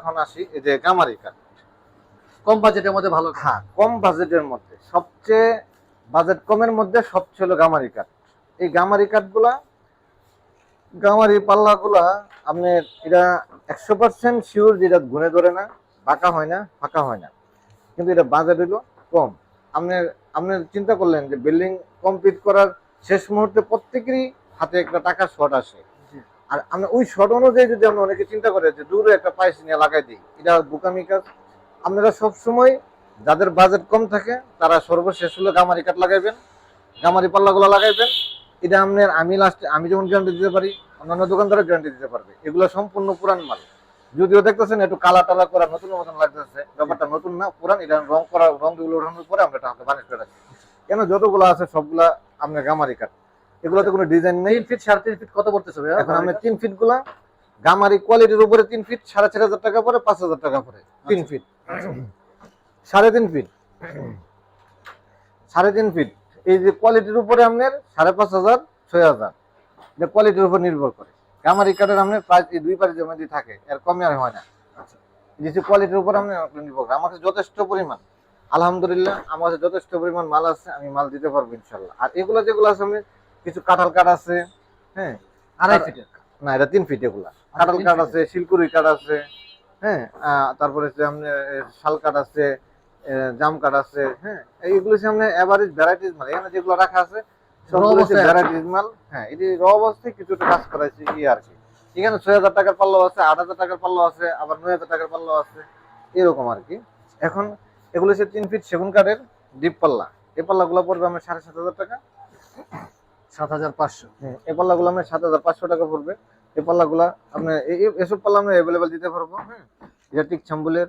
এখন আসি, এই যে গামারি কাঠ কম বাজেটের মধ্যে ভালো হ্যাঁ কম বাজেটের মধ্যে। সবচেয়ে বাজেট কমের মধ্যে সবচেয়ে হলো গামারি কাঠ এই গামারি কাঠগুলা গামারি পাল্লাগুলা আপনার এটা একশো পার্সেন্ট শিওর যেটা ঘুরে ধরে না, বাঁকা হয় না, ফাঁকা হয় না। কিন্তু এটা বাজেট হইল কম। আপনি আপনি চিন্তা করলেন যে বিল্ডিং কমপ্লিট করার শেষ মুহূর্তে প্রত্যেকেরই হাতে একটা টাকার শর্ট আসে। আর আমরা ওই শর্ট অনুযায়ী যদি আমরা অনেকে চিন্তা করে যে দূরে একটা পাইস নিয়ে লাগাই দিই, এটা বোকামি কাজ। আপনারা সবসময় যাদের বাজেট কম থাকে, তারা সর্বশেষ হলো গামারি কাঠ লাগাইবেন, গামারি পাল্লাগুলো লাগাইবেন। এটা আপনার আমি লাস্টে আমি যেমন গ্যারান্টি দিতে পারি, অন্যান্য দোকানদারও গ্যারান্টি দিতে পারবে। এগুলো সম্পূর্ণ পুরান মাল। যদিও দেখতেছেন একটু কালা টালা করা নতুন মতন লাগতেছে, ব্যাপারটা নতুন না, পুরান, এটা রং করা, রংগুলো ওঠানোর পরে আমরা করে রাখি। কেন? যতগুলো আছে সবগুলা আপনার গামারি কাঠ। এগুলোতে কোনো ডিজাইন নেই। তিন ফিট সাড়ে তিন ফিট কত পড়তেছে এখন আমরা তিন ফিটগুলা গামারি কোয়ালিটির উপরে তিন ফিট সাড়ে চার হাজার টাকা পরে পাঁচ হাজার টাকা পরে তিন ফিট সাড়ে তিন ফিট সাড়ে তিন ফিট এই যে কোয়ালিটির উপরে আপনার সাড়ে পাঁচ হাজার ছয় হাজার। এটা কোয়ালিটির উপর নির্ভর করে। গামারি কাঠের আপনার প্রাইস এই দুই পারের মধ্যে থাকে এর কমে আর হয় না। এই যে কোয়ালিটির উপর আপনি নির্ভর করে। আমার কাছে যথেষ্ট পরিমাণ। আলহামদুলিল্লাহ আমার কাছে যথেষ্ট পরিমাণ মাল আছে আমি মাল দিতে পারব ইনশাল্লাহ আর এগুলো যেগুলো আছে আমি কিছু কাঁঠাল কাঠ আছে হ্যাঁ? আড়াই ফিটের না এটা তিন ফিট এগুলা কাঁঠাল কাঠ আছে শিলকুড়ি কাঠ আছে হ্যাঁ? তারপরে শাল কাঠ আছে জাম কাঠ আছে হ্যাঁ? এইগুলো আপনার এভারেজ ভ্যারাইটিস মাল। এখানে যেগুলো রাখা আছে সবগুলো। ভ্যারাইটিস মাল। হ্যাঁ এটি র অবস্থায় কিছুটা কাজ করাইছে ই আর কি। এখানে ছয় হাজার টাকার পাল্লাও আছে আট হাজার টাকার পাল্লাও আছে আবার নয় হাজার টাকার পাল্লাও আছে এরকম আর কি। এখন এগুলো হচ্ছে তিন ফিট সেগুন কাঠের ডিপ পাল্লা। এই পাল্লাগুলো পড়বে আমার সাড়ে সাত হাজার টাকা। সাত হাজার পাঁচশো। হ্যাঁ, পাল্লাগুলো আমরা সাত হাজার পাঁচশো টাকা পড়বে। পাল্লাগুলা আপনার এসব পাল্লা আমরা অ্যাভেলেবেল দিতে পারব হ্যাঁ। এটা টিক ছাম্বুলের